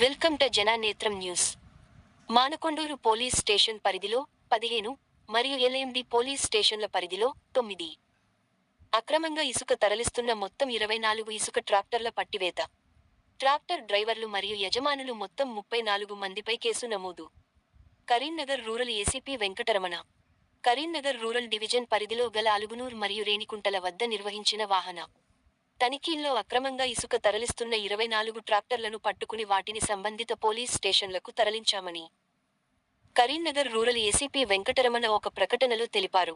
Welcome to Jananetram news. Manakondur police station పరిధిలో పదిహేను మరియు ఎల్ఎండి పోలీస్ స్టేషన్ల పరిధిలో తొమ్మిది. అక్రమంగా ఇసుక తరలిస్తున్న మొత్తం ఇరవై నాలుగు ఇసుక ట్రాక్టర్ల పట్టివేత. ట్రాక్టర్ డ్రైవర్లు మరియు యజమానులు మొత్తం ముప్పై నాలుగు మందిపై కేసు నమోదు. Karimnagar rural ACP Venkataramana. Karimnagar rural division పరిధిలో గల అలుగునూర్ మరియు రేణికుంటల వద్ద నిర్వహించిన వాహన తనిఖీల్లో అక్రమంగా ఇసుక తరలిస్తున్న ఇరవై నాలుగు ట్రాక్టర్లను పట్టుకుని వాటిని సంబంధిత పోలీస్ స్టేషన్లకు తరలించామని కరీంనగర్ రూరల్ ఏసీపీ వెంకటరమణ ఒక ప్రకటనలో తెలిపారు.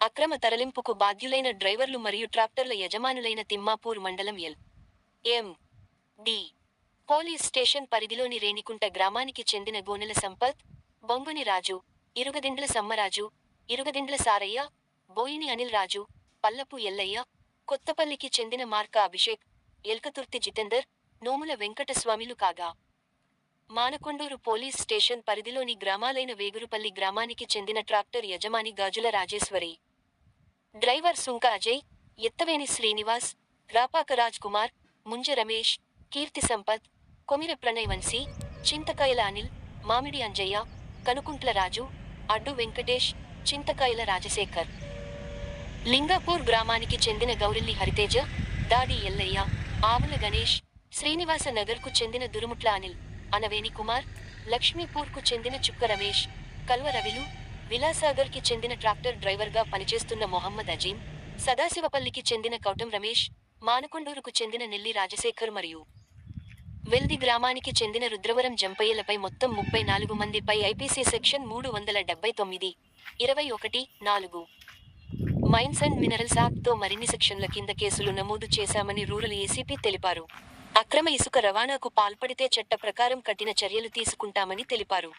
అక్రమ తరలింపుకు బాధ్యులైన డ్రైవర్లు మరియు ట్రాక్టర్ల యజమానులైన తిమ్మాపూర్ మండలం L. M. D. Police station పరిధిలోని రేణికుంట గ్రామానికి చెందిన గోనెల సంపత్ బొంగుని రాజు ఇరుగదిండ్ల సమ్మరాజు ఇరుగదిండ్ల సారయ్య బోయిని అనిల్ రాజు పల్లపు ఎల్లయ్య కొత్తపల్లికి చెందిన మార్క అభిషేక్ ఎల్కతుర్తి జితేందర్ నోముల వెంకటస్వామిలు కాగా. మానకొండూరు పోలీస్ స్టేషన్ పరిధిలోని గ్రామాలైన వేగురుపల్లి గ్రామానికి చెందిన ట్రాక్టర్ యజమాని గాజుల రాజేశ్వరి. డ్రైవర్ సుంక అజయ్ ఎత్తవేని శ్రీనివాస్ రాపాక రాజ్ కుమార్ ముంజ రమేష్ కీర్తి సంపత్ కొమిర ప్రణయ్ వంశీ చింతకాయల అనిల్ మామిడి అంజయ్య కనుకుంట్ల రాజు అడ్డు వెంకటేష్ చింతకాయల రాజశేఖర్. లింగాపూర్ గ్రామానికి చెందిన గౌరిల్లి హరితేజ దాడి ఎల్లయ్య ఆవుల గణేష్ శ్రీనివాస నగర్కు చెందిన దురుముట్ల అనిల్ అనవేని కుమార్ లక్ష్మీపూర్కు చెందిన చుక్క రమేష్ కల్వ రవిలు విలాసాగర్కి చెందిన ట్రాక్టర్ డ్రైవర్గా పనిచేస్తున్న మొహమ్మద్ అజీం సదాశివపల్లికి చెందిన కౌటం రమేష్ మానకొండూరుకు చెందిన నెల్లి రాజశేఖర్ మరియు వెల్ది గ్రామానికి చెందిన రుద్రవరం జంపయ్యలపై మొత్తం ముప్పై నాలుగు మందిపై ఐపీసీ సెక్షన్ మూడు వందల డెబ్బై తొమ్మిది ఇరవై ఒకటి నాలుగు. మైన్స్ అండ్ మినరల్స్ యాక్ట్తో మరిన్ని సెక్షన్ల కింద కేసులు నమోదు చేశామని రూరల్ ఏసీపీ తెలిపారు. అక్రమ ఇసుక రవాణాకు పాల్పడితే చట్ట ప్రకారం కఠిన చర్యలు తీసుకుంటామని తెలిపారు.